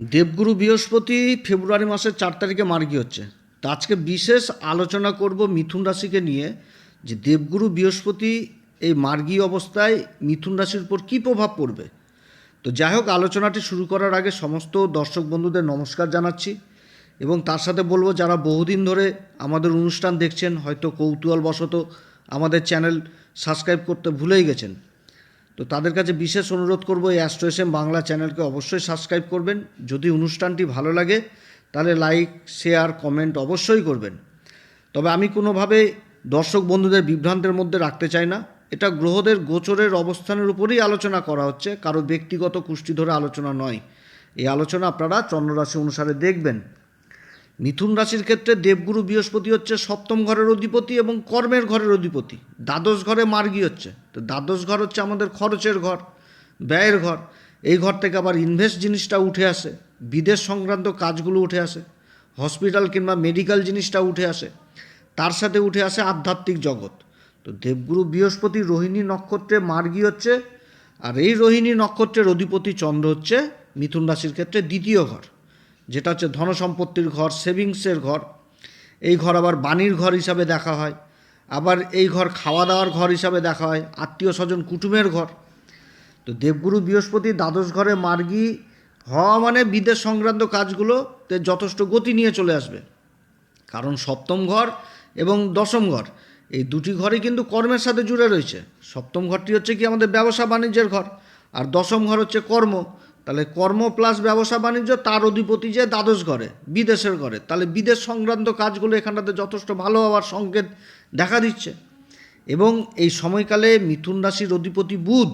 দেবগুরু বৃহস্পতি ফেব্রুয়ারি মাসের চার তারিখে মার্গী হচ্ছে। তা আজকে বিশেষ আলোচনা করব মিথুন রাশিকে নিয়ে যে দেবগুরু বৃহস্পতি এই মার্গী অবস্থায় মিথুন রাশির উপর কী প্রভাব পড়বে। তো যাই হোক, আলোচনাটি শুরু করার আগে সমস্ত দর্শক বন্ধুদের নমস্কার জানাচ্ছি এবং তার সাথে বলব, যারা বহুদিন ধরে আমাদের অনুষ্ঠান দেখছেন, হয়তো কৌতূহলবশত আমাদের চ্যানেল সাবস্ক্রাইব করতে ভুলেই গেছেন তো তাদের কাছে বিশেষ অনুরোধ করব এই অ্যাস্ট্রো এস এম বাংলা চ্যানেলকে অবশ্যই সাবস্ক্রাইব করবেন। যদি অনুষ্ঠানটি ভালো লাগে, তাহলে লাইক, শেয়ার, কমেন্ট অবশ্যই করবেন। তবে আমি কোনোভাবে দর্শক বন্ধুদের বিভ্রান্তের মধ্যে রাখতে চাই না। এটা গ্রহদের গোচরের অবস্থানের উপরেই আলোচনা করা হচ্ছে। কারও ব্যক্তিগত কুষ্টি ধরে আলোচনা নয়। এই আলোচনা আপনারা চন্দ্ররাশি অনুসারে দেখবেন। মিথুন রাশির ক্ষেত্রে দেবগুরু বৃহস্পতি হচ্ছে সপ্তম ঘরের অধিপতি এবং কর্মের ঘরের অধিপতি। দ্বাদশ ঘরে মার্গী হচ্ছে। তো দ্বাদশ ঘর হচ্ছে আমাদের খরচের ঘর, ব্যয়ের ঘর। এই ঘর থেকে আবার ইনভেস্ট জিনিসটা উঠে আসে, বিদেশ সংক্রান্ত কাজগুলো উঠে আসে হসপিটাল কিংবা মেডিকেল জিনিসটা উঠে আসে। তার সাথে উঠে আসে আধ্যাত্মিক জগৎ। তো দেবগুরু বৃহস্পতি রোহিণী নক্ষত্রে মার্গী হচ্ছে, আর এই রোহিণী নক্ষত্রের অধিপতি চন্দ্র হচ্ছে মিথুন রাশির ক্ষেত্রে দ্বিতীয় ঘর। যেটা হচ্ছে ধনসম্পত্তির ঘর, সেভিংসের ঘর। এই ঘর আবার বাণীর ঘর হিসাবে দেখা হয়। আবার এই ঘর খাওয়া দাওয়ার ঘর হিসাবে দেখা হয়। আত্মীয় স্বজন কুটুমের ঘর। তো দেবগুরু বৃহস্পতি দ্বাদশ ঘরে মার্গী হওয়া মানে বিদেশ সংক্রান্ত কাজগুলোতে যথেষ্ট গতি নিয়ে চলে আসবে। কারণ সপ্তম ঘর এবং দশম ঘর, এই দুটি ঘরই কিন্তু কর্মের সাথে জুড়ে রয়েছে। সপ্তম ঘরটি হচ্ছে কি আমাদের ব্যবসা বাণিজ্যের ঘর, আর দশম ঘর হচ্ছে কর্ম। তাহলে কর্ম প্লাস ব্যবসা বাণিজ্য, তার অধিপতি যে দ্বাদশ ঘরে, বিদেশের ঘরে। তাহলে বিদেশ সংক্রান্ত কাজগুলো এখানটাতে যথেষ্ট ভালো হওয়ার সংকেত দেখা দিচ্ছে। এবং এই সময়কালে মিথুন রাশির অধিপতি বুধ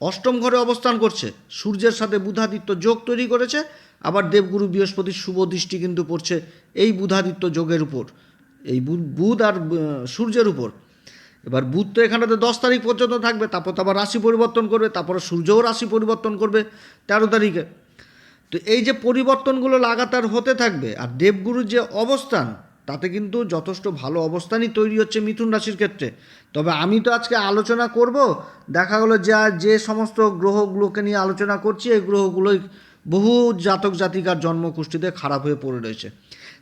অষ্টম ঘরে অবস্থান করছে। সূর্যের সাথে বুধাদিত্য যোগ তৈরি করেছে। আবার দেবগুরু বৃহস্পতির শুভ দৃষ্টি কিন্তু পড়ছে এই বুধাদিত্য যোগের উপর। এই বুধ আর সূর্যের উপর। এবার বুধ তো এখানটাতে দশ তারিখ পর্যন্ত থাকবে, তারপর তো আবার রাশি পরিবর্তন করবে, তারপরে সূর্যও রাশি পরিবর্তন করবে তেরো তারিখে। তো এই যে পরিবর্তনগুলো লাগাতার হতে থাকবে আর দেবগুরুর যে অবস্থান, তাতে কিন্তু যথেষ্ট ভালো অবস্থানই তৈরি হচ্ছে মিথুন রাশির ক্ষেত্রে। তবে আমি তো আজকে আলোচনা করব, দেখা গেলো যা যে সমস্ত গ্রহগুলোকে নিয়ে আলোচনা করছি, এই গ্রহগুলোই বহু জাতক জাতিকার জন্মকুষ্ঠিতে খারাপ হয়ে পড়ে রয়েছে।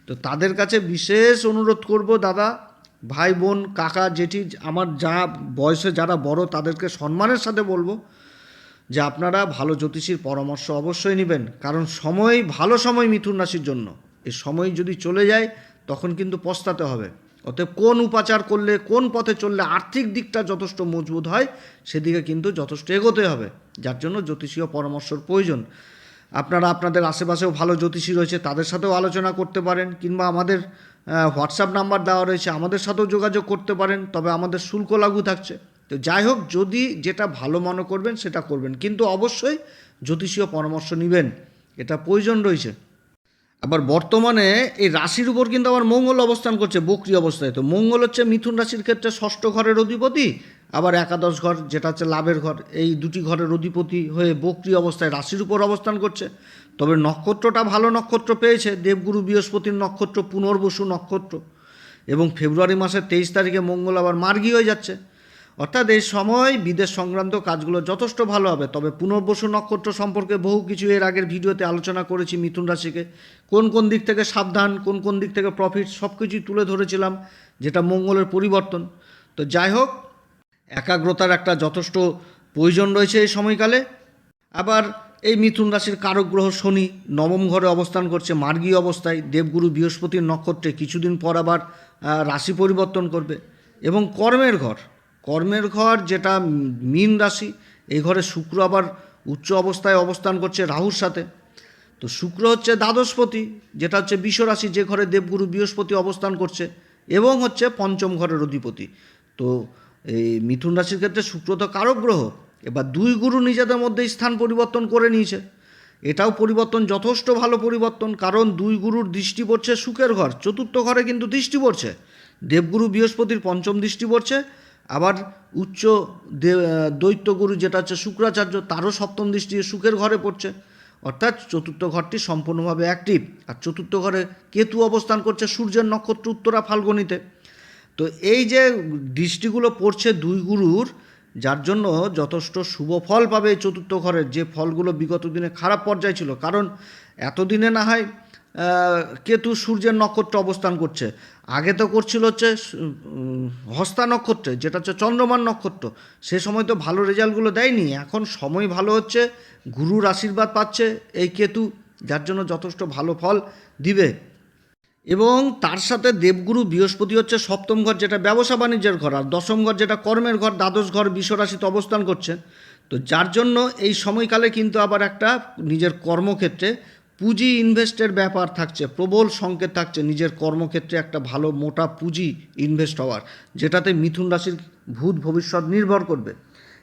তো তাদের কাছে বিশেষ অনুরোধ করব দাদা ভাই, বোন, কাকা, জেঠি, আমার যা বয়সে যারা বড়, তাদেরকে সম্মানের সাথে বলব যে আপনারা ভালো জ্যোতিষীর পরামর্শ অবশ্যই নেবেন। কারণ সময়, ভালো সময় মিথুন রাশির জন্য। এই সময় যদি চলে যায়, তখন কিন্তু পস্তাতে হবে। অতএব কোন উপাচার করলে, কোন পথে চললে আর্থিক দিকটা যথেষ্ট মজবুত হয়, সেদিকে কিন্তু যথেষ্ট এগোতে হবে। যার জন্য জ্যোতিষীয় পরামর্শর প্রয়োজন। আপনারা আপনাদের আশেপাশেও ভালো জ্যোতিষী রয়েছে, তাদের সাথেও আলোচনা করতে পারেন, কিংবা আমাদের হোয়াটসঅ্যাপ নাম্বার দেওয়া রয়েছে, আমাদের সাথেও যোগাযোগ করতে পারেন, তবে আমাদের শুল্ক লাগু থাকছে। তো যাই হোক, যদি যেটা ভালো মনে করবেন, সেটা করবেন। কিন্তু অবশ্যই জ্যোতিষীয় পরামর্শ নেবেন, এটা প্রয়োজন রয়েছে। আবার বর্তমানে এই রাশির উপর কিন্তু আবার মঙ্গল অবস্থান করছে, বক্রি অবস্থায়। তো মঙ্গল হচ্ছে মিথুন রাশির ক্ষেত্রে ষষ্ঠ ঘরের অধিপতি আবার একাদশ ঘর, যেটা হচ্ছে লাভের ঘর, এই দুটি ঘরের অধিপতি হয়ে বক্রি অবস্থায় রাশির উপর অবস্থান করছে। তবে নক্ষত্রটা ভালো নক্ষত্র পেয়েছে, দেবগুরু বৃহস্পতির নক্ষত্র, পুনর্বসু নক্ষত্র। এবং ফেব্রুয়ারি মাসের তেইশ তারিখে মঙ্গল আবার মার্গী হয়ে যাচ্ছে। অর্থাৎ এই সময় বিদেশ সংক্রান্ত কাজগুলো যথেষ্ট ভালো হবে। তবে পুনর্বসু নক্ষত্র সম্পর্কে বহু কিছু এর আগের ভিডিওতে আলোচনা করেছি মিথুন রাশিকে। কোন কোন দিক থেকে সাবধান, কোন কোন দিক থেকে প্রফিট সব কিছুই তুলে ধরেছিলাম, যেটা মঙ্গলের পরিবর্তন। তো যাই হোক একাগ্রতার একটা যথেষ্ট প্রয়োজন রয়েছে এই সময়কালে। আবার এই মিথুন রাশির কারক গ্রহ শনি নবম ঘরে অবস্থান করছে মার্গী অবস্থায়। দেবগুরু বৃহস্পতির নক্ষত্রে কিছুদিন পর আবার রাশি পরিবর্তন করবে। এবং কর্মের ঘর কর্মের ঘর যেটা মীন রাশি এই ঘরে শুক্র আবার উচ্চ অবস্থায় অবস্থান করছে রাহুর সাথে। তো শুক্র হচ্ছে দ্বাদশপতি, যেটা হচ্ছে বিশ্বরাশি যে ঘরে দেবগুরু বৃহস্পতি অবস্থান করছে এবং হচ্ছে পঞ্চম ঘরের অধিপতি। তো এই মিথুন রাশির ক্ষেত্রে শুক্র তো কারক গ্রহ, এবার দুই গুরু নিজেদের মধ্যে স্থান পরিবর্তন করে নিয়েছে। এটাও পরিবর্তন যথেষ্ট ভালো পরিবর্তন, কারণ দুই গুরুর দৃষ্টি পড়ছে সুখের ঘর, চতুর্থ ঘরে কিন্তু দৃষ্টি পড়ছে। দেবগুরু বৃহস্পতির পঞ্চম দৃষ্টি পড়ছে, আবার উচ্চ দৈত্যগুরু যেটা হচ্ছে শুক্রাচার্য, তারও সপ্তম দৃষ্টি সুখের ঘরে পড়ছে। অর্থাৎ চতুর্থ ঘরটি সম্পূর্ণভাবে অ্যাক্টিভ আর চতুর্থ ঘরে কেতু অবস্থান করছে সূর্যের নক্ষত্র উত্তরা ফাল্গুনিতে। তো এই যে দৃষ্টিগুলো পড়ছে দুই গুরুর, যার জন্য যথেষ্ট শুভ ফল পাবে এই চতুর্থ ঘরের, যে ফলগুলো বিগত দিনে খারাপ পর্যায়ে ছিল। কারণ এতদিনে না হয় কেতু সূর্যের নক্ষত্র অবস্থান করছে। আগে তো করছিল হচ্ছে হস্তা নক্ষত্রে, যেটা হচ্ছে চন্দ্রমান নক্ষত্র। সে সময় তো ভালো রেজাল্টগুলো দেয়নি। এখন সময় ভালো হচ্ছে, গুরুর আশীর্বাদ পাচ্ছে এই কেতু, যার জন্য যথেষ্ট ভালো ফল দিবে। এবং তার সাথে দেবগুরু বৃহস্পতি হচ্ছে সপ্তম ঘর, যেটা ব্যবসা বাণিজ্যের ঘর, আর দশম ঘর যেটা কর্মের ঘর, দ্বাদশ ঘর, বিশ্বরাশিতে অবস্থান করছে। তো যার জন্য এই সময়কালে কিন্তু আবার একটা নিজের কর্মক্ষেত্রে পুঁজি ইনভেস্টের ব্যাপার থাকছে, প্রবল সংকেত থাকছে, নিজের কর্মক্ষেত্রে একটা ভালো মোটা পুঁজি ইনভেস্ট হওয়ার, যেটাতে মিথুন রাশির ভূত ভবিষ্যৎ নির্ভর করবে।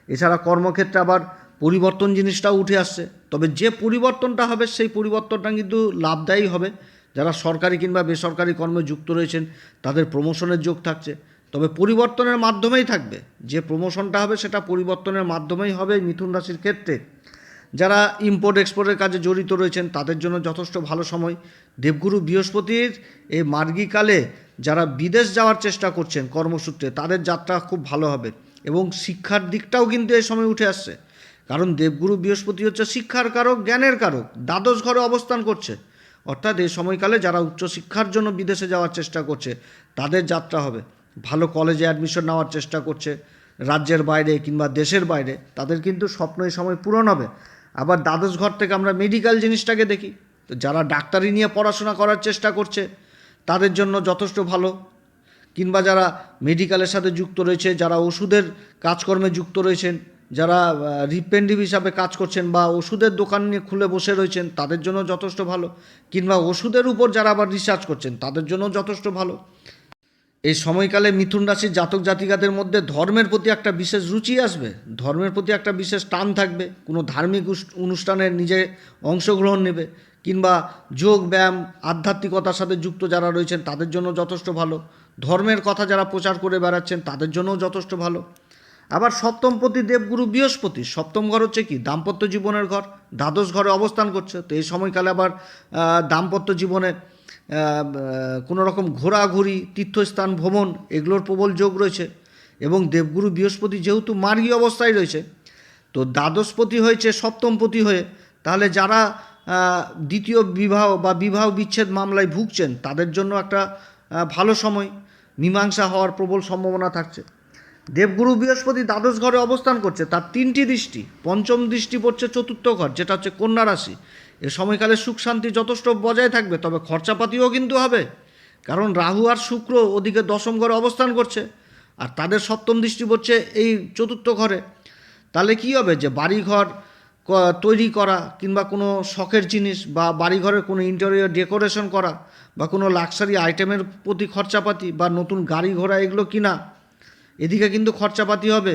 এছাড়া কর্মক্ষেত্রে আবার পরিবর্তন জিনিসটাও উঠে আসছে, তবে যে পরিবর্তনটা হবে, সেই পরিবর্তনটা কিন্তু লাভদায়ী হবে। যারা সরকারি কিংবা বেসরকারি কর্মে যুক্ত রয়েছেন, তাদের প্রমোশনের যোগ থাকছে। তবে পরিবর্তনের মাধ্যমেই থাকবে। যে প্রমোশনটা হবে, সেটা পরিবর্তনের মাধ্যমেই হবে মিথুন রাশির ক্ষেত্রে। যারা ইম্পোর্ট এক্সপোর্টের কাজে জড়িত রয়েছেন, তাদের জন্য যথেষ্ট ভালো সময়। দেবগুরু বৃহস্পতির এই মার্গীকালে যারা বিদেশ যাওয়ার চেষ্টা করছেন কর্মসূত্রে, তাদের যাত্রা খুব ভালো হবে এবং শিক্ষার দিকটাও কিন্তু এই সময় উঠে আসছে। কারণ দেবগুরু বৃহস্পতি হচ্ছে শিক্ষার কারক, জ্ঞানের কারক, দ্বাদশ ঘরে অবস্থান করছে। অর্থাৎ এই সময়কালে যারা উচ্চশিক্ষার জন্য বিদেশে যাওয়ার চেষ্টা করছে, তাদের যাত্রা হবে। ভালো কলেজে অ্যাডমিশন নেওয়ার চেষ্টা করছে, রাজ্যের বাইরে কিংবা দেশের বাইরে, তাদের কিন্তু স্বপ্ন এই সময় পূরণ হবে। আবার দ্বাদশ ঘর থেকে আমরা মেডিকেল জিনিসটাকে দেখি, তো যারা ডাক্তারি নিয়ে পড়াশোনা করার চেষ্টা করছে, তাদের জন্য যথেষ্ট ভালো। কিংবা যারা মেডিকেলের সাথে যুক্ত রয়েছে, যারা ওষুধের কাজকর্মে যুক্ত রয়েছেন যারা রিপেন্ডিভ হিসাবে কাজ করছেন বা ওষুধের দোকান নিয়ে খুলে বসে রয়েছেন, তাদের জন্য যথেষ্ট ভালো। কিংবা ওষুধের উপর যারা আবার রিসার্চ করছেন, তাদের জন্য যথেষ্ট ভালো। এই সময়কালে মিথুন রাশির জাতক জাতিকাদের মধ্যে ধর্মের প্রতি একটা বিশেষ রুচি আসবে, ধর্মের প্রতি একটা বিশেষ টান থাকবে, কোনো ধার্মিক অনুষ্ঠানের নিজে অংশগ্রহণ নেবে, কিংবা যোগ, ব্যায়াম, আধ্যাত্মিকতার সাথে যুক্ত যারা রয়েছেন, তাদের জন্য যথেষ্ট ভালো। ধর্মের কথা যারা প্রচার করে বেড়াচ্ছেন, তাদের জন্যও যথেষ্ট ভালো। আবার সপ্তমপতি দেবগুরু বৃহস্পতি, সপ্তম ঘর হচ্ছে কি? দাম্পত্য জীবনের ঘর, দ্বাদশ ঘরে অবস্থান করছে। তো এই সময়কালে আবার দাম্পত্য জীবনে কোনো রকম ঘোরাঘুরি, তীর্থস্থান, ভ্রমণ, এগুলোর প্রবল যোগ রয়েছে। এবং দেবগুরু বৃহস্পতি যেহেতু মার্গী অবস্থায় রয়েছে, তো দ্বাদশপতি হয়েছে সপ্তমপতি হয়ে, তাহলে যারা দ্বিতীয় বিবাহ বা বিবাহ বিচ্ছেদ মামলায় ভুগছেন, তাদের জন্য একটা ভালো সময়। মীমাংসা হওয়ার প্রবল সম্ভাবনা থাকছে। দেবগুরু বৃহস্পতি দ্বাদশ ঘরে অবস্থান করছে, তার তিনটি দৃষ্টি। পঞ্চম দৃষ্টি পড়ছে চতুর্থ ঘর, যেটা হচ্ছে কন্যা রাশি। এ সময়কালে সুখ শান্তি যথেষ্ট বজায় থাকবে, তবে খরচাপাতিও কিন্তু হবে। কারণ রাহু আর শুক্র ওদিকে দশম ঘরে অবস্থান করছে, আর তাদের সপ্তম দৃষ্টি পড়ছে এই চতুর্থ ঘরে। তাহলে কি হবে যে বাড়িঘর তৈরি করা, কিংবা কোনো শখের জিনিস বা বাড়িঘরের কোনো ইন্টেরিয়র ডেকোরেশন করা, বা কোনো লাক্সারি আইটেমের প্রতি খরচাপাতি, বা নতুন গাড়ি ঘোড়া এগুলো কিনা এদিকে কিন্তু খরচাপাতি হবে।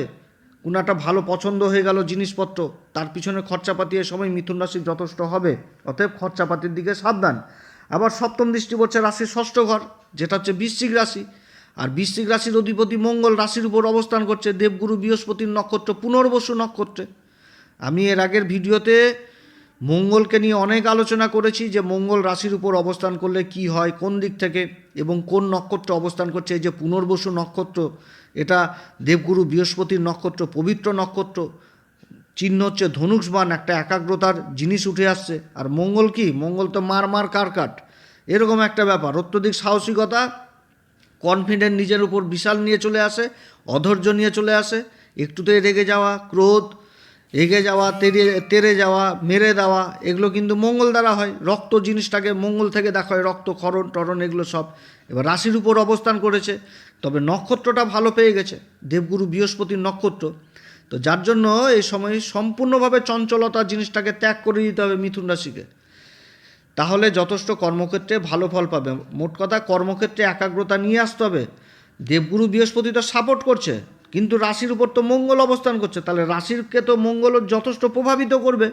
কোনো একটা ভালো পছন্দ হয়ে গেল জিনিসপত্র। তার পিছনে খরচাপাতি এ সময় মিথুন রাশির যথেষ্ট হবে। অতএব খরচাপাতির দিকে সাবধান। আবার সপ্তম দৃষ্টি পড়ছে রাশির ষষ্ঠ ঘর, যেটা হচ্ছে বৃশ্চিক রাশি। আর বৃশ্চিক রাশির অধিপতি মঙ্গল রাশির উপর অবস্থান করছে দেবগুরু বৃহস্পতির নক্ষত্র, পুনর্বসু নক্ষত্রে। আমি এর আগের ভিডিওতে মঙ্গলকে নিয়ে অনেক আলোচনা করেছি যে মঙ্গল রাশির উপর অবস্থান করলে কি হয়, কোন দিক থেকে এবং কোন নক্ষত্র অবস্থান করছে, এই যে পুনর্বসু নক্ষত্র এটা দেবগুরু বৃহস্পতির নক্ষত্র, পবিত্র নক্ষত্র, চিহ্ন হচ্ছে ধনুষবান একটা একাগ্রতার জিনিস উঠে আসছে। আর মঙ্গল কি? মঙ্গল তো মার মার কারকাট এরকম একটা ব্যাপার। অত্যধিক সাহসিকতা কনফিডেন্ট নিজের উপর বিশাল নিয়ে চলে আসে, অধৈর্য নিয়ে চলে আসে একটুতে রেগে যাওয়া, ক্রোধ এগে যাওয়া, তেরে তেরে যাওয়া, মেরে দেওয়া, এগুলো কিন্তু মঙ্গল দ্বারা হয়। রক্ত জিনিসটাকে মঙ্গল থেকে দেখা হয় রক্ত ক্ষরণ, টরণ, এগুলো সব। এবার রাশির উপর অবস্থান করেছে, তবে নক্ষত্রটা ভালো পেয়ে গেছে, দেবগুরু বৃহস্পতির নক্ষত্র। তো যার জন্য এই সময় সম্পূর্ণভাবে চঞ্চলতা জিনিসটাকে ত্যাগ করে দিতে হবে মিথুন রাশিকে। তাহলে যথেষ্ট কর্মক্ষেত্রে ভালো ফল পাবে। মোট কথা কর্মক্ষেত্রে একাগ্রতা নিয়ে আসতে হবে। দেবগুরু বৃহস্পতি তো সাপোর্ট করছে। কিন্তু রাশির উপর তো মঙ্গল অবস্থান করছে, তাহলে রাশিরকে তো মঙ্গল যথেষ্ট প্রভাবিত করবে।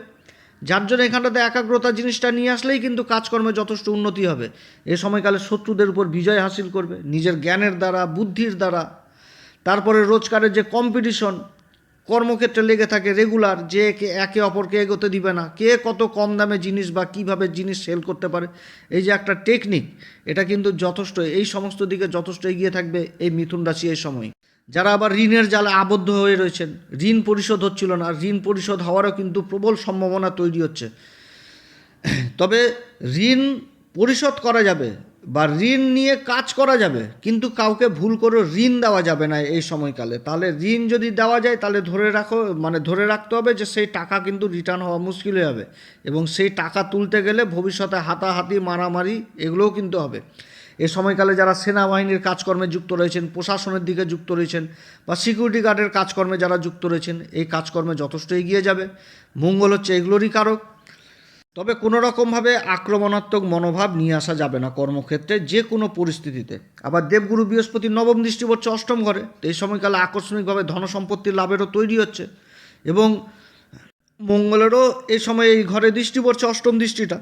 যার জন্য এখানটাতে একাগ্রতা জিনিসটা নিয়ে আসলেই কিন্তু কাজকর্মে যথেষ্ট উন্নতি হবে। এ সময়কালে শত্রুদের উপর বিজয় হাসিল করবে, নিজের জ্ঞানের দ্বারা, বুদ্ধির দ্বারা। তারপরে রোজগারের যে কম্পিটিশন কর্মক্ষেত্রে লেগে থাকে রেগুলার যে একে অপরকে এগোতে দিবে না। কে কত কম দামে জিনিস বা কীভাবে জিনিস সেল করতে পারে, এই যে একটা টেকনিক এটা কিন্তু যথেষ্ট, এই সমস্ত দিকে যথেষ্ট এগিয়ে থাকবে এই মিথুন রাশি এই সময়। যারা আবার ঋণের জালে আবদ্ধ হয়ে রয়েছেন, ঋণ পরিশোধ হচ্ছিল না ঋণ পরিশোধ হওয়ারও কিন্তু প্রবল সম্ভাবনা তৈরি হচ্ছে। তবে ঋণ পরিশোধ করা যাবে বা ঋণ নিয়ে কাজ করা যাবে, কিন্তু কাউকে ভুল করে ঋণ দেওয়া যাবে না এই সময়কালে। তাহলে ঋণ যদি দেওয়া যায়, তাহলে ধরে রাখো মানে ধরে রাখতে হবে যে সেই টাকা কিন্তু রিটার্ন হওয়া মুশকিল হয়ে যাবে এবং সেই টাকা তুলতে গেলে ভবিষ্যতে হাতাহাতি, মারামারি এগুলোও কিন্তু হবে। এ সময়কালে যারা সেনাবাহিনীর কাজকর্মে যুক্ত রয়েছেন, প্রশাসনের দিকে যুক্ত রয়েছেন বা সিকিউরিটি গার্ডের কাজকর্মে যারা যুক্ত রয়েছেন, এই কাজকর্মে যথেষ্ট এগিয়ে যাবে। মঙ্গল হচ্ছে এগুলোরই কারক। তবে কোনো রকমভাবে আক্রমণাত্মক মনোভাব নিয়ে আসা যাবে না কর্মক্ষেত্রে যে কোনো পরিস্থিতিতে। আবার দেবগুরু বৃহস্পতি নবম দৃষ্টি পড়ছে অষ্টম ঘরে, তো এই সময়কালে আকস্মিকভাবে ধনসম্পত্তির লাভেরও তৈরি হচ্ছে। এবং মঙ্গলেরও এই সময় এই ঘরে দৃষ্টি পড়ছে অষ্টম দৃষ্টিটা।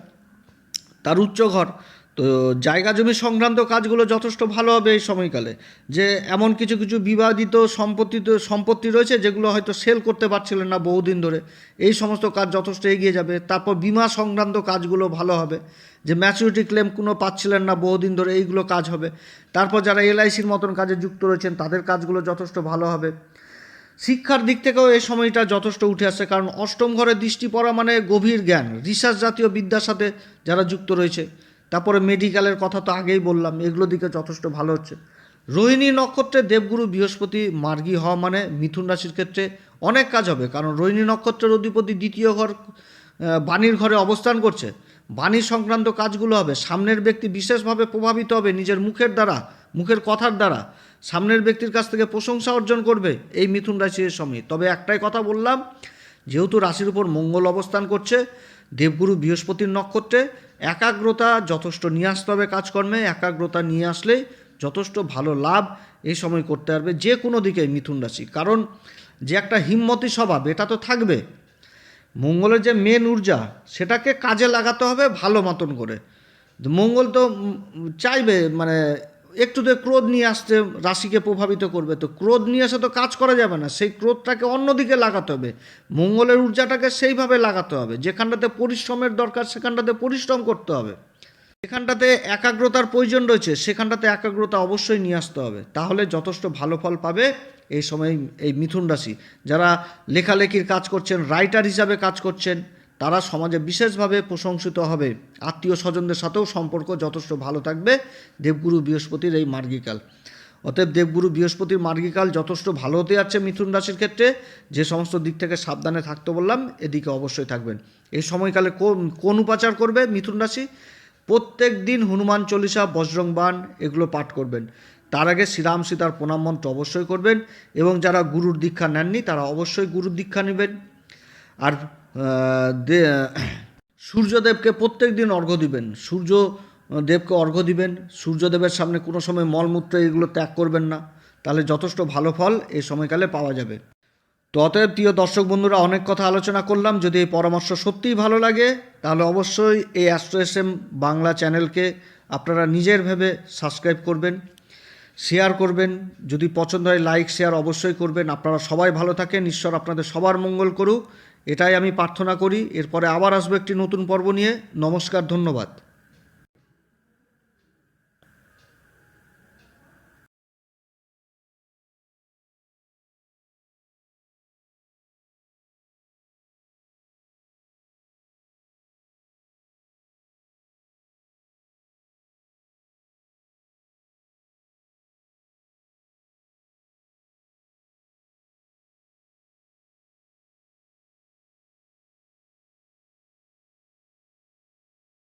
তার উচ্চ ঘর তো জায়গা জমি সংক্রান্ত কাজগুলো যথেষ্ট ভালো হবে এই সময়কালে। যে এমন কিছু কিছু বিবাদিত সম্পত্তি তো, সম্পত্তি রয়েছে যেগুলো হয়তো সেল করতে পারছিলেন না বহুদিন ধরে। এই সমস্ত কাজ যথেষ্ট এগিয়ে যাবে। তারপর বিমা সংক্রান্ত কাজগুলো ভালো হবে। যে ম্যাচুরিটি ক্লেম কোনো পাচ্ছিলেন না বহুদিন ধরে, এইগুলো কাজ হবে। তারপর যারা এলআইসির মতন কাজে যুক্ত রয়েছেন, তাদের কাজগুলো যথেষ্ট ভালো হবে। শিক্ষার দিক থেকেও এই সময়টা যথেষ্ট উঠে আসছে, কারণ অষ্টম ঘরে দৃষ্টি পড়া মানে গভীর জ্ঞান। রিসার্চ জাতীয় বিদ্যার সাথে যারা যুক্ত রয়েছে তারপরে মেডিকেলের কথা তো আগেই বললাম, এগুলো দিকে যথেষ্ট ভালো হচ্ছে। রোহিণী নক্ষত্রে দেবগুরু বৃহস্পতি, মার্গী হওয়া মানে মিথুন রাশির ক্ষেত্রে অনেক কাজ হবে, কারণ রোহিণী নক্ষত্রের অধিপতি দ্বিতীয় ঘর বাণীর ঘরে অবস্থান করছে। বাণী সংক্রান্ত কাজগুলো হবে, সামনের ব্যক্তি বিশেষভাবে প্রভাবিত হবে নিজের মুখের দ্বারা, মুখের কথার দ্বারা। সামনের ব্যক্তির কাছ থেকে প্রশংসা অর্জন করবে এই মিথুন রাশির সময়। তবে একটাই কথা বললাম, যেহেতু রাশির উপর মঙ্গল অবস্থান করছে, দেবগুরু বৃহস্পতির নক্ষত্রে একাগ্রতা যথেষ্ট নিয়ে আসতে হবে কাজকর্মে, একাগ্রতা নিয়ে আসলে যথেষ্ট ভালো লাভ এই সময় করতে পারবে যে কোনো দিকে মিথুন রাশি। কারণ যে একটা হিম্মতি স্বভাব, এটা তো থাকবে। মঙ্গলের যে মেন ঊর্জা, সেটাকে কাজে লাগাতে হবে ভালো মতন করে। মঙ্গল তো চাইবে মানে একটুতে ক্রোধ নিয়ে আসতে রাশিকে প্রভাবিত করবে। তো ক্রোধ নিয়ে এসে তো কাজ করা যাবে না। সেই ক্রোধটাকে অন্যদিকে লাগাতে হবে। মঙ্গলের ঊর্জাটাকে সেইভাবে লাগাতে হবে। যেখানটাতে পরিশ্রমের দরকার, সেখানটাতে পরিশ্রম করতে হবে। যেখানটাতে একাগ্রতার প্রয়োজন রয়েছে, সেখানটাতে একাগ্রতা অবশ্যই নিয়ে আসতে হবে। তাহলে যথেষ্ট ভালো ফল পাবে এই সময় এই মিথুন রাশি। যারা লেখালেখির কাজ করছেন রাইটার হিসাবে কাজ করছেন তারা সমাজে বিশেষভাবে প্রশংসিত হবে। আত্মীয় স্বজনদের সাথেও সম্পর্ক যথেষ্ট ভালো থাকবে দেবগুরু বৃহস্পতির এই মার্গিকাল। অতএব দেবগুরু বৃহস্পতির মার্গিকাল যথেষ্ট ভালো হতে যাচ্ছে মিথুন রাশির ক্ষেত্রে। যে সমস্ত দিক থেকে সাবধানে থাকতে বললাম, এদিকে অবশ্যই থাকবেন। এই সময়কালে কোন কোন উপাচার করবে মিথুন রাশি? প্রত্যেক দিন হনুমান চল্লিশা বজরং বাণ এগুলো পাঠ করবেন। তার আগে শ্রীরাম সীতার প্রণাম মন্ত্র অবশ্যই করবেন এবং যারা গুরুর দীক্ষা নেননি তারা অবশ্যই গুরুর দীক্ষা নেবেন। আর সূর্যদেবকে প্রত্যেক দিন অর্ঘ্য দিবেন। সূর্য দেবকে অর্ঘ্য দিবেন। সূর্যদেবের সামনে কোনো সময় মলমূত্র এগুলো ত্যাগ করবেন না। তাহলে যথেষ্ট ভালো ফল এই সময়কালে পাওয়া যাবে। তো অতএব, প্রিয় দর্শক বন্ধুরা, অনেক কথা আলোচনা করলাম। যদি এই পরামর্শ সত্যিই ভালো লাগে, তাহলে অবশ্যই এই অ্যাস্ট্রো এস এম বাংলা চ্যানেলকে আপনারা নিজের ভেবে সাবস্ক্রাইব করবেন শেয়ার করবেন। যদি পছন্দ হয় লাইক শেয়ার অবশ্যই করবেন। আপনারা সবাই ভালো থাকেন। ঈশ্বর আপনাদের সবার মঙ্গল করুক। এটাই আমি প্রার্থনা করি। এরপরে আবার আসব একটি নতুন পর্ব নিয়ে। নমস্কার ধন্যবাদ।